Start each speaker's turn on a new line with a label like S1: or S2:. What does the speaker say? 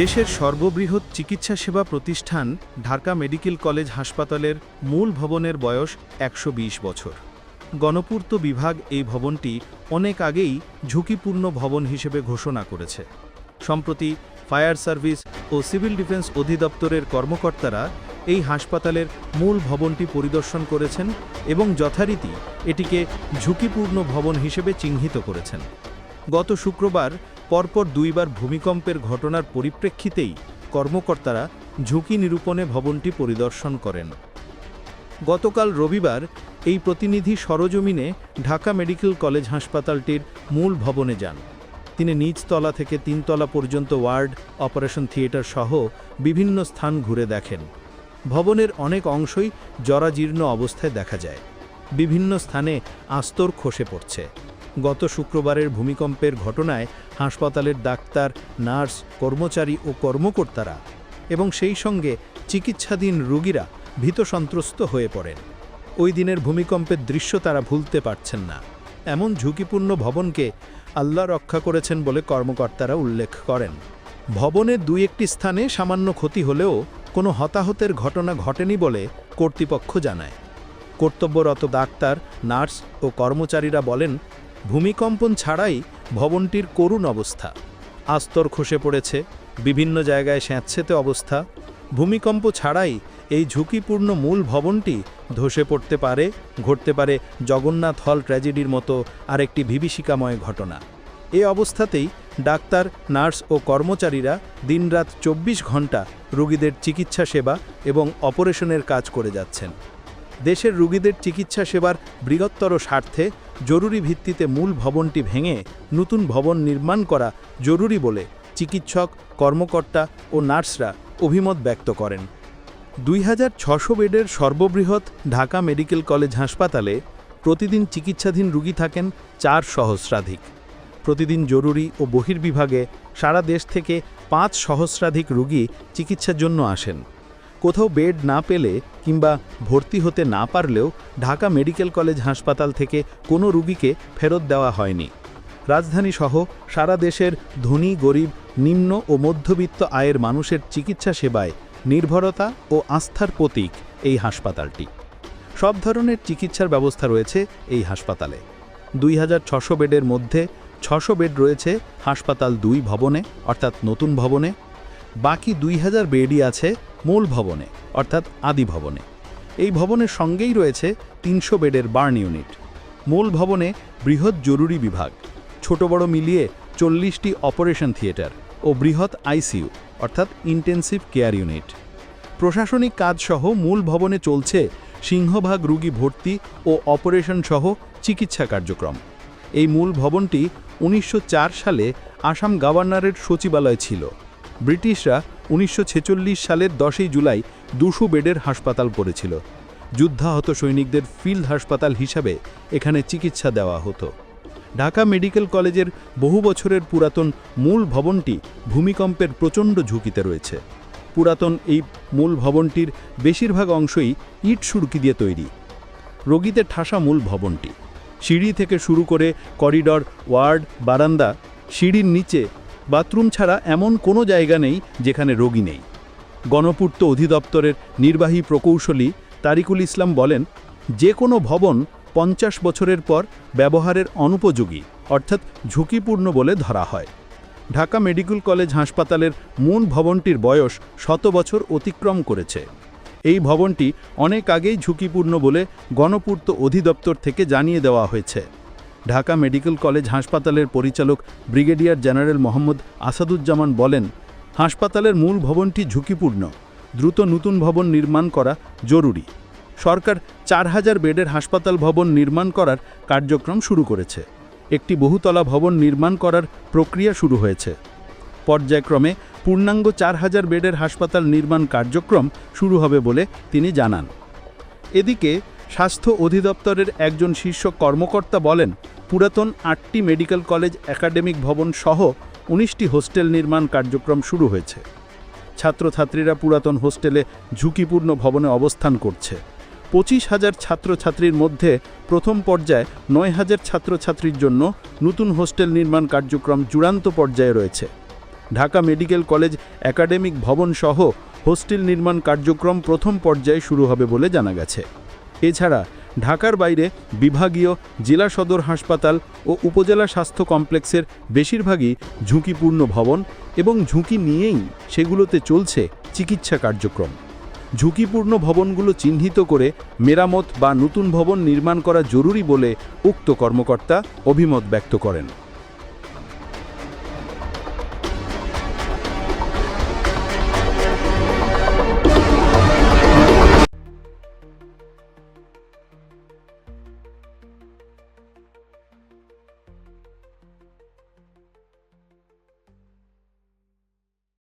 S1: দেশের সর্ববৃহৎ চিকিৎসা সেবা প্রতিষ্ঠান ঢাকা মেডিকেল কলেজ হাসপাতালের মূল ভবনের বয়স একশো বিশ বছর। গণপূর্ত বিভাগ এই ভবনটি অনেক আগেই ঝুঁকিপূর্ণ ভবন হিসেবে ঘোষণা করেছে। সম্প্রতি ফায়ার সার্ভিস ও সিভিল ডিফেন্স অধিদপ্তরের কর্মকর্তারা এই হাসপাতালের মূল ভবনটি পরিদর্শন করেছেন এবং যথারীতি এটিকে ঝুঁকিপূর্ণ ভবন হিসেবে চিহ্নিত করেছেন। গত শুক্রবার পরপর দুইবার ভূমিকম্পের ঘটনার পরিপ্রেক্ষিতেই কর্মকর্তারা ঝুঁকি নিরূপণে ভবনটি পরিদর্শন করেন। গতকাল রবিবার এই প্রতিনিধি সরজমিনে ঢাকা মেডিকেল কলেজ হাসপাতালটির মূল ভবনে যান। তিনি নিচ তলা থেকে তিনতলা পর্যন্ত ওয়ার্ড, অপারেশন থিয়েটার সহ বিভিন্ন স্থান ঘুরে দেখেন। ভবনের অনেক অংশই জরাজীর্ণ অবস্থায় দেখা যায়। বিভিন্ন স্থানে আস্তর খসে পড়ছে। গত শুক্রবারের ভূমিকম্পের ঘটনায় হাসপাতালের ডাক্তার, নার্স, কর্মচারী ও কর্মকর্তারা এবং সেই সঙ্গে চিকিৎসাধীন রোগীরা ভীত সন্ত্রস্ত হয়ে পড়েন। ওই দিনের ভূমিকম্পের দৃশ্য তারা ভুলতে পারছেন না। এমন ঝুঁকিপূর্ণ ভবনকে আল্লাহ রক্ষা করেছেন বলে কর্মকর্তারা উল্লেখ করেন। ভবনের দুই একটি স্থানে সামান্য ক্ষতি হলেও কোনো হতাহতের ঘটনা ঘটেনি বলে কর্তৃপক্ষ জানায়। কর্তব্যরত ডাক্তার, নার্স ও কর্মচারীরা বলেন ভূমিকম্পন ছাড়াই ভবনটির করুণ অবস্থা। আস্তর খসে পড়েছে, বিভিন্ন জায়গায় স্যাঁতসেতে অবস্থা। ভূমিকম্প ছাড়াই এই ঝুঁকিপূর্ণ মূল ভবনটি ধসে পড়তে পারে, ঘটতে পারে জগন্নাথ হল ট্র্যাজেডির মতো আরেকটি বিভীষিকাময় ঘটনা। এ অবস্থাতেই ডাক্তার, নার্স ও কর্মচারীরা দিনরাত চব্বিশ ঘণ্টা রোগীদের চিকিৎসা সেবা এবং অপারেশনের কাজ করে যাচ্ছেন। দেশের রোগীদের চিকিৎসা সেবার বৃহত্তর স্বার্থে জরুরি ভিত্তিতে মূল ভবনটি ভেঙে নতুন ভবন নির্মাণ করা জরুরি বলে চিকিৎসক, কর্মকর্তা ও নার্সরা অভিমত ব্যক্ত করেন। দুই বেডের সর্ববৃহৎ ঢাকা মেডিকেল কলেজ হাসপাতালে প্রতিদিন চিকিৎসাধীন রুগী থাকেন চার সহস্রাধিক। প্রতিদিন জরুরি ও বহির্বিভাগে সারা দেশ থেকে পাঁচ সহস্রাধিক রুগী চিকিৎসার জন্য আসেন। কোথাও বেড না পেলে কিংবা ভর্তি হতে না পারলেও ঢাকা মেডিকেল কলেজ হাসপাতাল থেকে কোনো রুগীকে ফেরত দেওয়া হয়নি। রাজধানী সহ সারা দেশের ধনী, গরিব, নিম্ন ও মধ্যবিত্ত আয়ের মানুষের চিকিৎসা সেবায় নির্ভরতা ও আস্থার প্রতীক এই হাসপাতালটি। সব ধরনের চিকিৎসার ব্যবস্থা রয়েছে এই হাসপাতালে। দুই বেডের মধ্যে ছশো বেড রয়েছে হাসপাতাল দুই ভবনে, অর্থাৎ নতুন ভবনে। বাকি দুই হাজার বেডই আছে মূল ভবনে অর্থাৎ আদি ভবনে। এই ভবনের সঙ্গেই রয়েছে তিনশো বেডের বার্ন ইউনিট। মূল ভবনে বৃহৎ জরুরি বিভাগ, ছোট বড় মিলিয়ে চল্লিশটি অপারেশন থিয়েটার ও বৃহৎ আইসিইউ, অর্থাৎ ইন্টেন্সিভ কেয়ার ইউনিট। প্রশাসনিক কাজসহ মূল ভবনে চলছে সিংহভাগ রুগী ভর্তি ও অপারেশন সহ চিকিৎসা কার্যক্রম। এই মূল ভবনটি উনিশশো চার সালে আসাম গভর্নরের সচিবালয় ছিল। ব্রিটিশরা উনিশশো ছেচল্লিশ সালের দশই জুলাই দুশো বেডের হাসপাতাল করেছিল যুদ্ধাহত সৈনিকদের ফিল্ড হাসপাতাল হিসাবে এখানে চিকিৎসা দেওয়া হতো। ঢাকা মেডিকেল কলেজের বহু বছরের পুরাতন মূল ভবনটি ভূমিকম্পের প্রচণ্ড ঝুঁকিতে রয়েছে। পুরাতন এই মূল ভবনটির বেশিরভাগ অংশই ইট সুরকি দিয়ে তৈরি। রোগীদের ঠাসা মূল ভবনটি। সিঁড়ি থেকে শুরু করে করিডর, ওয়ার্ড, বারান্দা, সিঁড়ির নিচে বাথরুম ছাড়া এমন কোনো জায়গা নেই যেখানে রোগী নেই। গণপূর্ত অধিদপ্তরের নির্বাহী প্রকৌশলী তারিকুল ইসলাম বলেন, যে কোনো ভবন পঞ্চাশ বছরের পর ব্যবহারের অনুপযোগী, অর্থাৎ ঝুঁকিপূর্ণ বলে ধরা হয়। ঢাকা মেডিকেল কলেজ হাসপাতালের মূল ভবনটির বয়স শত বছর অতিক্রম করেছে। এই ভবনটি অনেক আগেই ঝুঁকিপূর্ণ বলে গণপূর্ত অধিদপ্তর থেকে জানিয়ে দেওয়া হয়েছে। ঢাকা মেডিকেল কলেজ হাসপাতালের পরিচালক ব্রিগেডিয়ার জেনারেল মোহাম্মদ আসাদুজ্জামান বলেন, হাসপাতালের মূল ভবনটি ঝুঁকিপূর্ণ, দ্রুত নতুন ভবন নির্মাণ করা জরুরি। সরকার চার হাজার বেডের হাসপাতাল ভবন নির্মাণ করার কার্যক্রম শুরু করেছে। একটি বহুতলা ভবন নির্মাণ করার প্রক্রিয়া শুরু হয়েছে। পর্যায়ক্রমে পূর্ণাঙ্গ চার হাজার বেডের হাসপাতাল নির্মাণ কার্যক্রম শুরু হবে বলে তিনি জানান। এদিকে স্বাস্থ্য অধিদপ্তরের একজন শীর্ষ কর্মকর্তা বলেন পুরাতন আটটি মেডিকেল কলেজ, একাডেমিক ভবন সহ উনিশটি হোস্টেল নির্মাণ কার্যক্রম শুরু হয়েছে। ছাত্রছাত্রীরা পুরাতন হোস্টেলে ঝুঁকিপূর্ণ ভবনে অবস্থান করছে। পঁচিশ হাজার ছাত্রছাত্রীর মধ্যে প্রথম পর্যায়ে নয় হাজার ছাত্রছাত্রীর জন্য নতুন হোস্টেল নির্মাণ কার্যক্রম চূড়ান্ত পর্যায়ে রয়েছে।
S2: ঢাকা মেডিকেল কলেজ, একাডেমিক ভবন সহ হোস্টেল নির্মাণ কার্যক্রম প্রথম পর্যায়ে শুরু হবে বলে জানা গেছে। এছাড়া ঢাকার বাইরে বিভাগীয় জেলা সদর হাসপাতাল ও উপজেলা স্বাস্থ্য কমপ্লেক্সের বেশিরভাগই ঝুঁকিপূর্ণ ভবন এবং ঝুঁকি নিয়েই সেগুলোতে চলছে চিকিৎসা কার্যক্রম। ঝুঁকিপূর্ণ ভবনগুলো চিহ্নিত করে মেরামত বা নতুন ভবন নির্মাণ করা জরুরি বলে উক্ত কর্মকর্তা অভিমত ব্যক্ত করেন।